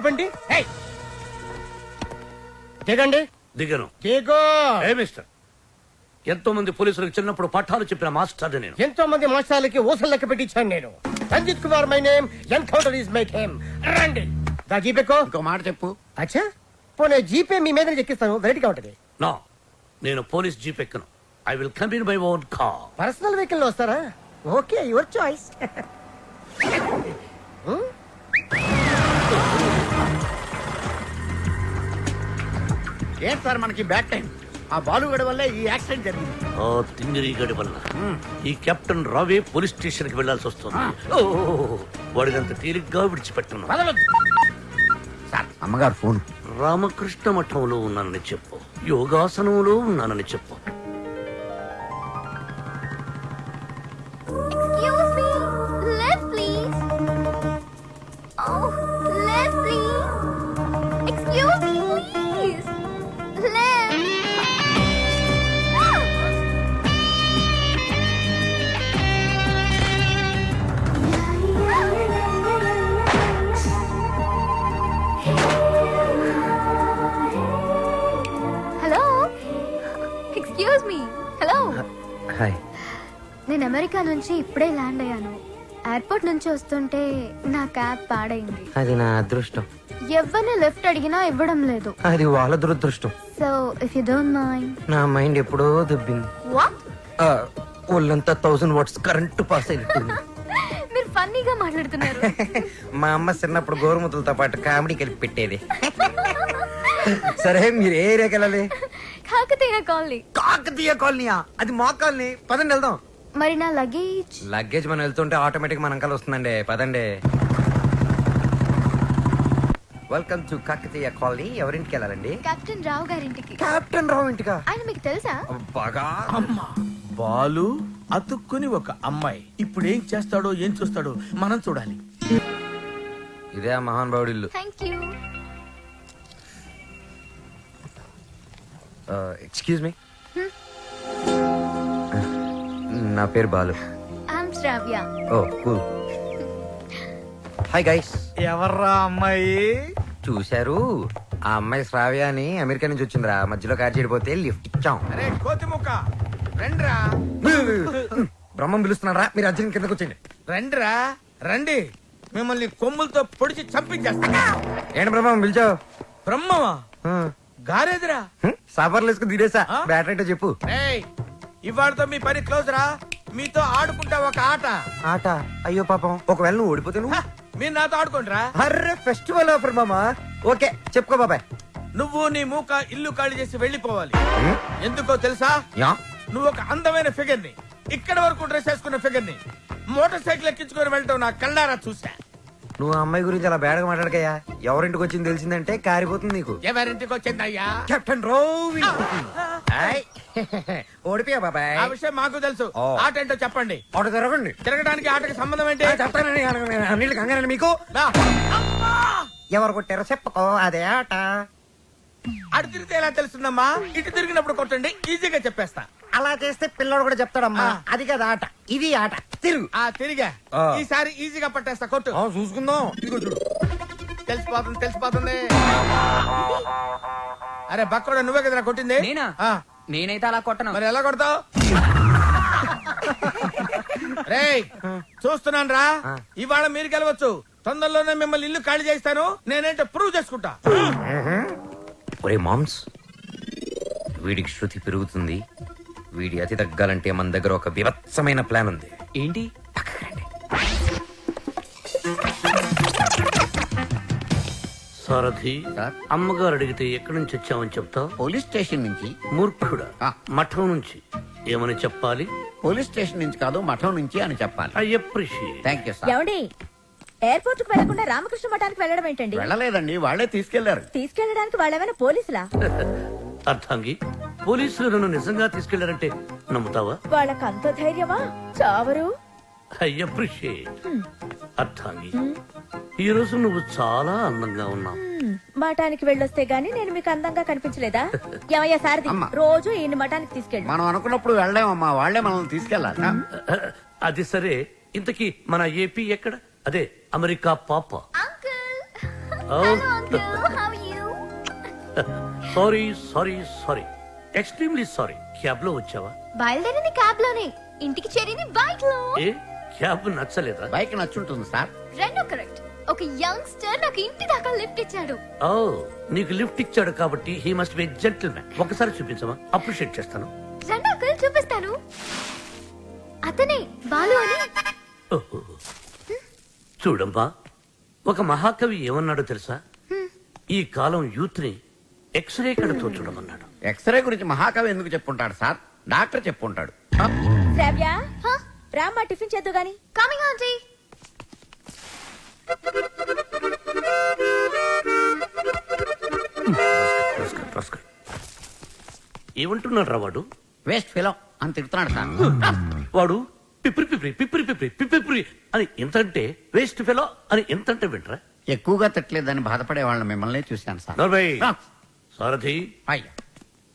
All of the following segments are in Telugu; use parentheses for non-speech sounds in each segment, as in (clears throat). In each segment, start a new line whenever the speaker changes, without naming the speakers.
ఏయ్! దిగండి
దిగను.
దిగో
ఏ మిస్టర్? ఎంతో మంది పోలీసులకు చిన్నప్పుడు పట్టాలు చెప్పిన మాస్టర్ నేను.
ఎంతో మంది మోసాలకి ఊసలు లెక్క పెట్టించాను నేను. Ranjith Kumar my name encounter is my name. రండి. దా జీపేకో
ఇంకో మాట చెప్పు.
అచ్చా? పోనీ జీపే మీ మీద ఎక్కిస్తాను. వెరైటీగా ఉంటది.
నా నేను police jeep ఎక్కను. I will come in my own car.
Personal వెహికల్లో వస్తారా? Okay your choice. (laughs)
ఏంటి సార్ మనకి బ్యాక్ టైం? ఆ బాలుగడ వల్లే ఈ యాక్సిడెంట్ జరిగింది.
ఓ తింగిరి గడి వల్ల ఈ కెప్టెన్ రావే పోలీస్ స్టేషన్కి వెళ్ళాల్సి వస్తుంది ఓ వాడినంత తేలిగ్గా విడిచిపెట్టను
సార్ అమ్మగారు ఫోన్.
రామకృష్ణ మఠంలో ఉన్నానని చెప్పు. యోగాసనంలో ఉన్నానని చెప్పు.
హాయ్.
నేను అమెరికా నుంచి ఇప్పుడే ల్యాండ్ అయ్యాను. ఎయిర్పోర్ట్ నుంచి వస్తుంటే నా క్యాబ్ పాడైంది.
అది నా అదృష్టం.
ఎవరిని లెఫ్ట్ అడిగినా ఇవ్వడం లేదు.
అది వాళ్ళ దురదృష్టం.
So if you don't mind
నా మైండ్ ఎప్పుడో దుబ్బింది.
వాట్
ఆ, ఒళ్ళంతా థౌసండ్ వాట్స్ కరెంట్ పాస్ అయినట్టుంది. (laughs)
మీరు ఫన్నీగా మాట్లాడుతున్నారు. (laughs)
మా అమ్మ చిన్నప్పుడు గోరుముతులతో పాటు కామెడీ కలిపి పెట్టేది. (laughs) సరే మీరు ఏ ఏరియాకి వెళ్ళాలి?
కాకతీయ కాలనీ.
కాకతీయ కాలనీయా? అది మా కాలనీ. పదండి వెళ్దాం.
మరి నా లగేజ్?
లగేజ్ మనం వెళ్తుంటే ఆటోమేటిక్ మన అంకల్ వస్తుందండి. పదండి. Welcome to Kakatiya colony. ఎవరింటికి వెళ్ళాలండి?
కెప్టెన్ రావు గారింటికి.
కెప్టెన్ రావు ఇంటికా?
ఆయన మీకు తెలుసా?
బాగా
అమ్మా. బాలు అతుక్కుని ఒక అమ్మాయి. ఇప్పుడు ఏం చేస్తాడో ఏం చూస్తాడో మనం చూడాలి.
ఇదే మహాన్ బావుడి ఇల్లు
థ్యాంక్ యూ
ఎక్స్క్యూజ్ మీ నా పేరు Balu.
Shravya
oh cool hi guys
ఎవర్రా అమ్మాయి?
చూశారు? ఆ అమ్మాయి శ్రావ్య అని అమెరికా నుంచి వచ్చిందిరా. మధ్యలో కార్ చేయడిపోతే లిఫ్ట్ ఇచ్చాం.
అరే కోతి ముక్క. రండిరా.
బ్రహ్మం పిలుస్తున్నారా? మీరు అర్జున్ కిందకు వచ్చేయండి.
రండిరా. రండి. మిమ్మల్ని కొమ్ములతో పొడిచి చంపించేస్తా
ఏంటి బ్రహ్మం? పిలిచావు?
బ్రహ్మమా? గారేదిరా.
సాఫర్లు వేసుకుని తీరేసా
ఆ?
బ్యాటరీ చెప్పు.
ఏయ్ ఇవాళతో మీ పని క్లోజ్ రా. మీతో ఆడుకుంటా ఒక ఆట.
ఆట? అయ్యో పాపం. ఒకవేళ నువ్వు ఓడిపోతే నువ్వు?
మీరు నాతో ఆడుకోండిరా
అర్రే ఫెస్టివల్ ఆఫర్ మామా? ఓకే చెప్పుకో బాబాయ్.
నువ్వు నీ మూక ఇల్లు ఖాళీ చేసి వెళ్ళిపోవాలి. ఎందుకో తెలుసా?
యా?
నువ్వు ఒక అందమైన ఫిగర్ని. ఇక్కడ వరకు డ్రెస్ వేసుకున్న ఫిగర్ని. మోటార్ సైకిల్ ఎక్కించుకొని వెళ్ళటం నా కళ్ళారా చూసా
నువ్వు ఆ అమ్మాయి గురించి అలా బేడగా మాట్లాడకయ్యా? ఎవరింటికి వచ్చింది తెలిసిందంటే కారిపోతుంది నీకు.
ఎవరింటికి వచ్చిందయ్యా?
కెప్టెన్ రోవి (laughs) ఓడిపోయా బాబాయ్?
ఆ విషయం మాకు తెలుసు.
ఓ.
ఆట ఏంటో చెప్పండి.
ఆట తిరగండి.
తిరగడానికి ఆటకి సంబంధం ఏంటి?
ఆ, చెప్తానండి అనగా- అన్నిటికి కంగారండి మీకు.
రా.
ఎవరు కొట్టారో చెప్పుకో అదే ఆట.
అటు తిరిగితే ఎలా తెలుస్తుందమ్మా? ఇటు తిరిగినప్పుడు కొట్టండి ఈజీగా చెప్పేస్తా.
అలా చేస్తే పిల్లడు కూడా చెప్తాడమ్మా. అది కదా ఆట. ఇది ఆట. తిరుగు.
ఆ తిరిగా.
ఆ.
ఈసారి ఈజీగా పట్టేస్తా. కొట్టు.
ఆ, చూసుకుందాం. ఇదిగో చూడు.
తెలిసిపోతుంది తెలిసిపోతుంది. అరే బక్కోడ నువ్వే కదరా కొట్టింది?
నేనా?
ఆ,
నేనైతే అలా కొట్టను.
మరి ఎలా కొడతావు? రేయ్ చూస్తున్నాను రా. ఇవాళ మీరు గెలవచ్చు. తొందరలోనే మిమ్మల్ని ఇల్లు ఖాళీ చేస్తాను. నేనేంటో ప్రూవ్ చేసుకుంటా.
ఒరే మామ్స్ వీడికి శృతి పెరుగుతుంది. వీడి అతి తగ్గాలంటే మన దగ్గర ఒక వివత్సమైన ప్లాన్ ఉంది.
ఏంటి?
సారథి
సార్?
అమ్మగారు అడిగితే ఎక్కడి నుంచి వచ్చామని చెప్తావు?
పోలీస్ స్టేషన్ నుంచి.
మూర్ఖుడా?
ఆ.
మఠం నుంచి. ఏమని చెప్పాలి?
పోలీస్ స్టేషన్ నుంచి కాదు మఠం నుంచి అని చెప్పాలి.
I appreciate.
Thank you sir
ఏమండి ఎయిర్పోర్ట్కు వెళ్ళకుండా రామకృష్ణ మఠానికి వెళ్ళడం ఏంటండి
వెళ్ళలేదండి వాళ్ళే తీసుకెళ్ళారు.
తీసుకెళ్ళడానికి వాళ్ళేమైనా పోలీసులా? (laughs)
అర్థంగి పోలీసులు నన్ను నిజంగా తీసుకెళ్ళారంటే నమ్ముతావా?
వాళ్ళకి అంత ధైర్యమా? చావరు.
ఐ అప్రిషియేట్ అర్థంగి ఈ రోజు నువ్వు చాలా అందంగా ఉన్నావు.
మఠానికి వెళ్ళొస్తే గానీ నేను మీకు అందంగా కనిపించలేదా? (laughs) ఏమయ్యా
అమ్మా.
రోజు ఈయన మఠానికి తీసుకెళ్ళి.
మనం అనుకున్నప్పుడు వెళ్ళామమ్మా వాళ్ళే మనం తీసుకెళ్ళాలి
అది సరే. ఇంతకీ మన ఏపీ ఎక్కడ? అదే అమెరికా పాప.
Uncle. Hello uncle. How you (laughs)
sorry sorry sorry. Extremely sorry క్యాబ్లో వచ్చావా?
బయలుదేరింది క్యాబ్లోనే ఇంటికి చేరింది బైక్లో
ఏ? క్యాబ్ నచ్చలేదా?
బైక్ నచ్చుంటుంది సార్.
రెండో కరెక్ట్. ఒక యంగ్స్టర్ నాకు ఇంటి దాకా లిఫ్ట్ ఇచ్చాడు.
ఓ నీకు లిఫ్ట్ ఇచ్చాడు కాబట్టి he must be gentleman ఒకసారి చూపించమా? అప్రిషియేట్ చేస్తాను.
రెండో అంకుల్ చూపిస్తాను. అతనే బాలు అని.
ఓహో. చూడమ్మా ఒక మహాకవి ఏమన్నాడో తెలుసా? ఈ కాలం యూత్ని ఎక్స్రే కడతో చూడమన్నాడు.
ఎక్స్రే గురించి మహాకవి ఎందుకు చెప్పుంటాడు సార్? డాక్టర్ చెప్పుంటాడు.
శ్రావ్య? రామ్మా టిఫిన్ చేద్దు గాని.
Coming aunty.
ఏమంటున్నాడు రా వాడు?
Waste fellow. అని తిడుతున్నాడు సార్.
వాడు పిప్రి పిప్రి పిప్రి పిప్రి పిప్రి అని ఎంతంటే వేస్ట్ ఫెలో అని ఎంతంటే వింటరా?
ఎక్కువగా తిట్టలేదని బాధపడే వాళ్ళని మిమ్మల్ని చూశాను సార్.
సారథి.
అయ్యా.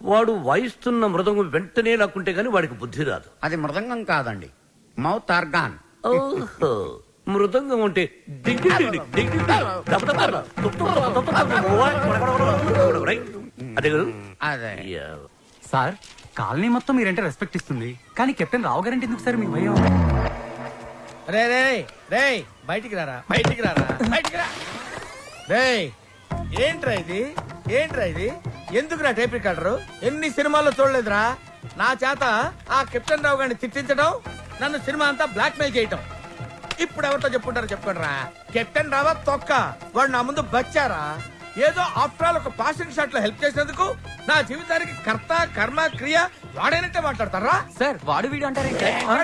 వాడు వాయిస్తున్న మృదంగం వెంటనే లాక్కుంటే గాని వాడికి బుద్ధి రాదు
అది మృదంగం కాదండి మౌత్ ఆర్గాన్
ఓహో మృదంగం అంటే? అదే కదా
అదే.
సార్ కాలనీ మొత్తం మీరంటే రెస్పెక్ట్ ఇస్తుంది కానీ కెప్టెన్ రావు గారంటే ఎందుకు సార్ మీకు భయం
రే రే రే బయటికి రారా బయటికి రారా బయటికి రా రే ఏంట్రా ఇది ఏంట్రా ఇది ఎందుకురా టేప్ రికార్డరు? ఎన్ని సినిమాల్లో చూడలేదురా. నా చేత ఆ కెప్టెన్ రావు గారిని తిట్టించడం నన్ను సినిమా అంతా బ్లాక్ మెయిల్ చేయటం. ఇప్పుడు ఎవరితో చెప్పుకుంటారో చెప్పుకోండి రా కెప్టెన్ రావా తొక్క. వాడు నా ముందు బచ్చారా? ఏదో ఆఫ్టర్ ఆల్ ఒక పాసింగ్ షాట్లో హెల్ప్ చేసినందుకు నా జీవితానికి కర్త కర్మ క్రియ వాడైనట్టే మాట్లాడతారా?
సార్ వాడు వీడు అంటారే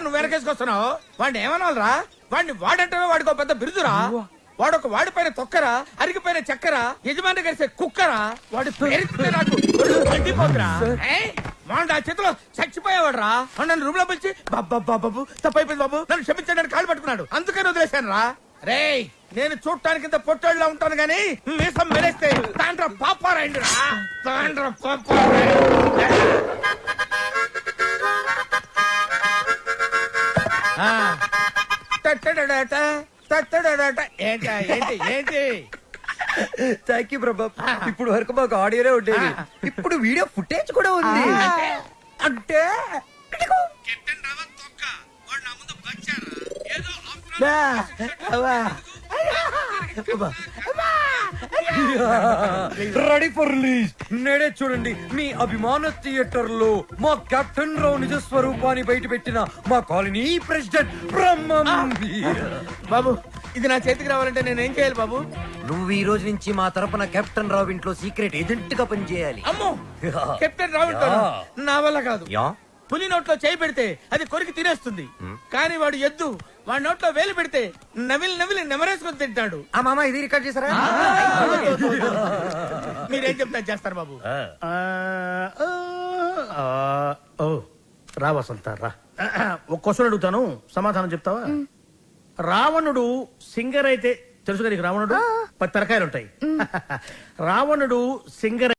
నువ్వు వెనకేసుకొస్తున్నావు. వాడిని ఏమనాలరా? వాడిని వాడంటే వాడికి ఒక పెద్ద బిరుదురా. వాడు ఒక వాడి పైన తొక్కరా అరిగిపోయిన చక్కరా యజమాని కలిసే కుక్కరా? వాడి పేరు? నాకు ఒళ్ళు మండిపోతురా ఏయ్, వాడు ఆ చేతిలో చచ్చిపోయేవాడు రా నన్ను రూమ్లో పిలిచి బాబా తప్పైపోయింది బాబు నన్ను క్షమించడానికి కాళ్ళు పట్టుకున్నాడు. అందుకని వదిలేశాను రా రేయ్ నేను చూడటానికి ఇంత పొట్టోళ్ళ ఉంటాను గానీ మీసం మెరేస్తే తాండ్ర పాపారాయండి. రా తాండ్ర పాపారాయండి టట్టడడట. ఏంటా, ఏంటి ఏంటి?
థ్యాంక్ యూ ప్రభా. ఇప్పుడు వరకు మాకు ఆడియోనే ఉండేది ఇప్పుడు వీడియో ఫుటేజ్ కూడా ఉంది.
అంటే ఏదో
రెడీ ఫర్ రిలీజ్ నేడే చూడండి మీ అభిమాన థియేటర్లో మా కెప్టెన్ రావు నిజ స్వరూపాన్ని బయట పెట్టిన మా కాలనీ ప్రెసిడెంట్ బ్రహ్మం
బాబు ఇది నా చేతికి రావాలంటే నేను ఏం చేయాలి బాబు?
నువ్వు ఈ రోజు నుంచి మా తరపున కెప్టెన్ రావు ఇంట్లో సీక్రెట్ ఏజెంట్గా పనిచేయాలి.
అమ్మో కెప్టెన్ రావణ్ నా వల్ల కాదు.
యా.
పులి నోట్లో చేయి పెడితే అది కొరికి తినేస్తుంది. కానీ వాడు ఎద్దు. వాడి నోట్లో వేలు పెడితే నవిలి నవిలి నెమరేసుకొని తింటాడు.
ఆ మామ ఇది రికార్డ్ చేశారా?
మీరేం చెప్తా చేస్తారు బాబు. ఓ రా వసంత రా. (clears throat) ఒక క్వశ్చన్ అడుగుతాను సమాధానం చెప్తావా? రావణుడు సింగర్ అయితే తెలుసు కదా నీకు రావణుడు? పది తరకాయలు ఉంటాయి (laughs) రావణుడు సింగర్